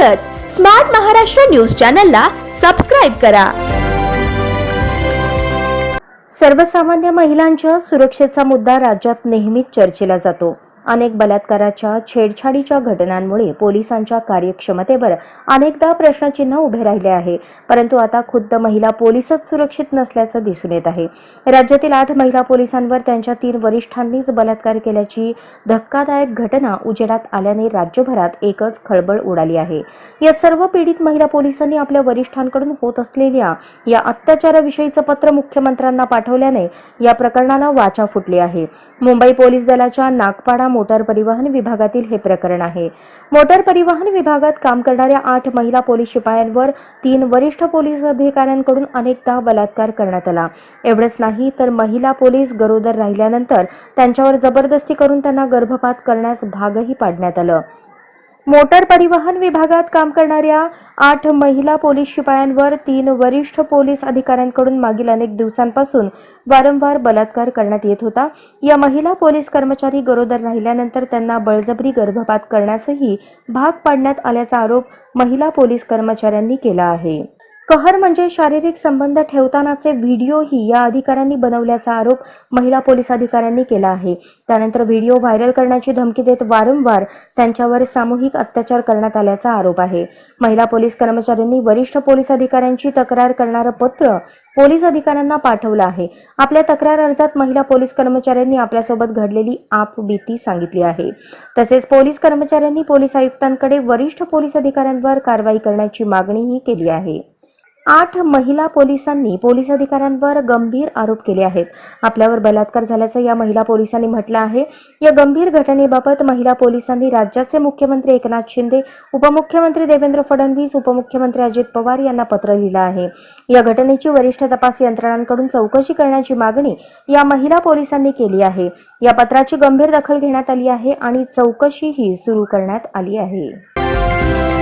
तसंच smart Maharashtra news चॅनलला subscribe करा. सर्वसामान्य महिलांच्या सुरक्षेचा मुद्दा राज्यात नेहमीच चर्चेला जातो. अनेक बलात्काराच्या छेडछाडीच्या घटनांमुळे पोलिसांच्या कार्यक्षमतेवर अनेकदा प्रश्नचिन्ह उभे राहिले आहे. परंतु आता खुद्द महिला पोलिसच सुरक्षित नसल्याचं दिसून येत आहे. राज्यातील आठ महिला पोलिसांवर त्यांच्या तीन वरिष्ठांनीच बलात्कार केल्याची धक्कादायक घटना उजेडात आल्याने राज्यभरात एकच खळबळ उडाली आहे. या सर्व पीडित महिला पोलिसांनी आपल्या वरिष्ठांकडून होत असलेल्या या अत्याचाराविषयीचं पत्र मुख्यमंत्र्यांना पाठवल्याने या प्रकरणाला वाचा फुटली आहे. मुंबई पोलीस दलाच्या नागपाडा मोटार परिवहन विभागातील हे प्रकरण आहे. मोटार परिवहन विभागात काम करणाऱ्या आठ महिला पोलीस शिपायांवर तीन वरिष्ठ पोलीस अधिकाऱ्यांकडून अनेकदा बलात्कार करण्यात आला. एवढंच नाही तर महिला पोलीस गरोदर राहिल्यानंतर त्यांच्यावर जबरदस्ती करून त्यांना गर्भपात करण्यास भागही पाडण्यात आलं. मोटार परिवहन विभागात काम करणाऱ्या आठ महिला पोलीस शिपायांवर तीन वरिष्ठ पोलीस अधिकाऱ्यांकडून मागील अनेक दिवसांपासून वारंवार बलात्कार करण्यात येत होता. या महिला पोलीस कर्मचारी गरोदर राहिल्यानंतर त्यांना बळजबरी गर्भपात करण्यासही भाग पाडण्यात आल्याचा आरोप महिला पोलीस कर्मचाऱ्यांनी केला आहे. कहर म्हणजे शारीरिक संबंध ठेवतानाचे व्हिडिओही या अधिकाऱ्यांनी बनवल्याचा आरोप महिला पोलीस अधिकाऱ्यांनी केला आहे. त्यानंतर व्हिडिओ व्हायरल करण्याची धमकी देत वारंवार त्यांच्यावर सामूहिक अत्याचार करण्यात आल्याचा आरोप आहे. महिला पोलीस कर्मचाऱ्यांनी वरिष्ठ पोलीस अधिकाऱ्यांची तक्रार करणारं पत्र पोलीस अधिकाऱ्यांना पाठवलं आहे. आपल्या तक्रार अर्जात महिला पोलीस कर्मचाऱ्यांनी आपल्यासोबत घडलेली आपबीती सांगितली आहे. तसेच पोलीस कर्मचाऱ्यांनी पोलीस आयुक्तांकडे वरिष्ठ पोलीस अधिकाऱ्यांवर कारवाई करण्याची मागणीही केली आहे. आठ महिला पोलिसांनी पोलीस अधिकाऱ्यांवर गंभीर आरोप केले आहेत. आपल्यावर बलात्कार झाल्याचं या महिला पोलिसांनी म्हटलं आहे. या गंभीर घटनेबाबत महिला पोलिसांनी राज्याचे मुख्यमंत्री एकनाथ शिंदे उपमुख्यमंत्री देवेंद्र फडणवीस उपमुख्यमंत्री अजित पवार यांना पत्र लिहिलं आहे. या घटनेची वरिष्ठ तपास यंत्रणांकडून चौकशी करण्याची मागणी या महिला पोलिसांनी केली आहे. या पत्राची गंभीर दखल घेण्यात आली आहे आणि चौकशीही सुरू करण्यात आली आहे.